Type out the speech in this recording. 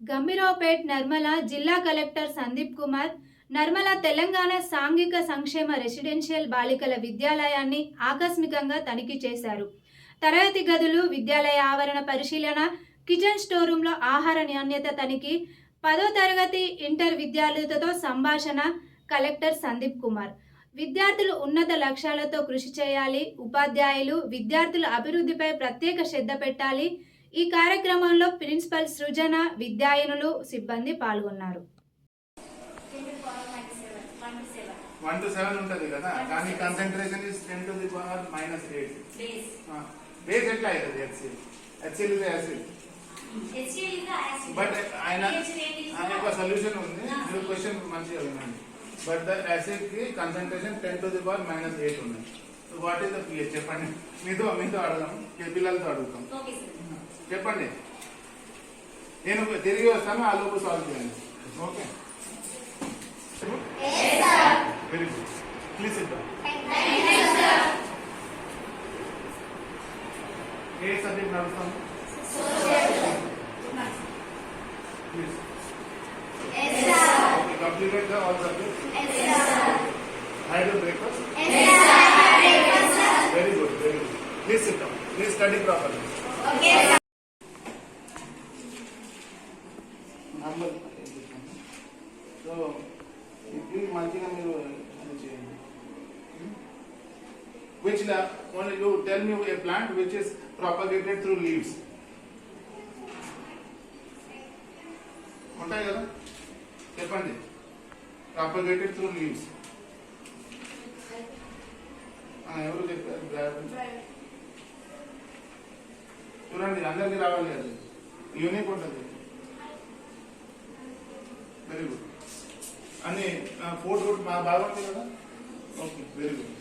గంభీరావుపేట్ నర్మల జిల్లా కలెక్టర్ సందీప్ కుమార్ నర్మల తెలంగాణ సాంఘిక సంక్షేమ రెసిడెన్షియల్ బాలికల విద్యాలయాన్ని ఆకస్మికంగా తనిఖీ చేశారు. తరగతి గదులు విద్యాలయ ఆవరణ పరిశీలన కిచెన్ స్టోర్ రూమ్లో ఆహార నాణ్యత తనిఖీ పదో తరగతి ఇంటర్ విద్యార్థులతో సంభాషణ కలెక్టర్ సందీప్ కుమార్. విద్యార్థులు ఉన్నత లక్ష్యాలతో కృషి చేయాలి ఉపాధ్యాయులు విద్యార్థుల అభివృద్ధిపై ప్రత్యేక శ్రద్ధ పెట్టాలి ఈ కార్యక్రమంలో ప్రిన్సిపల్ సృజన విద్యాయనులు సిబ్బంది పాల్గొన్నారు. వన్ టు సెవెన్ ఉంటది కదా? కానీ concentration is ten to the power minus eight base ఎట్లా అవుతుంది HCL HCL is acid but ఆయన ఆయన ఒక సొల్యూషన్ ఉంది. మీరు క్వశ్చన్ మంచిగా వినండి. But the యాసిడ్కి concentration ten to the power minus eight ఉంది. వాట్ ఈస్ ద పిహెచ్ చెప్పండి మీతో మీతో అడగాం మీ పిల్లలతో అడుగుతాం చెప్పండి నేను తిరిగి వస్తాను ఆ లోపు సాల్వ్ చేయండి ఓకే వెరీ గుడ్ ప్లీజ్ ఇద్దాం ఏ సబ్జెక్ట్ నడుస్తాం please completed the all subject had you breakfast please study properly normal so ఇది మంచిగా మీరు అది చేయండి which la only you tell me a plant which is propagated through leaves ఉంటాయి కదా చెప్పండి propagated through leaves ఆ, ఎవరు చెప్పారు చూడండి అందరికీ రావాలి అది. యూనిక్ ఉంటుంది. వెరీ గుడ్ అని ఫోర్ మా బాగుంది కదా? Okay very good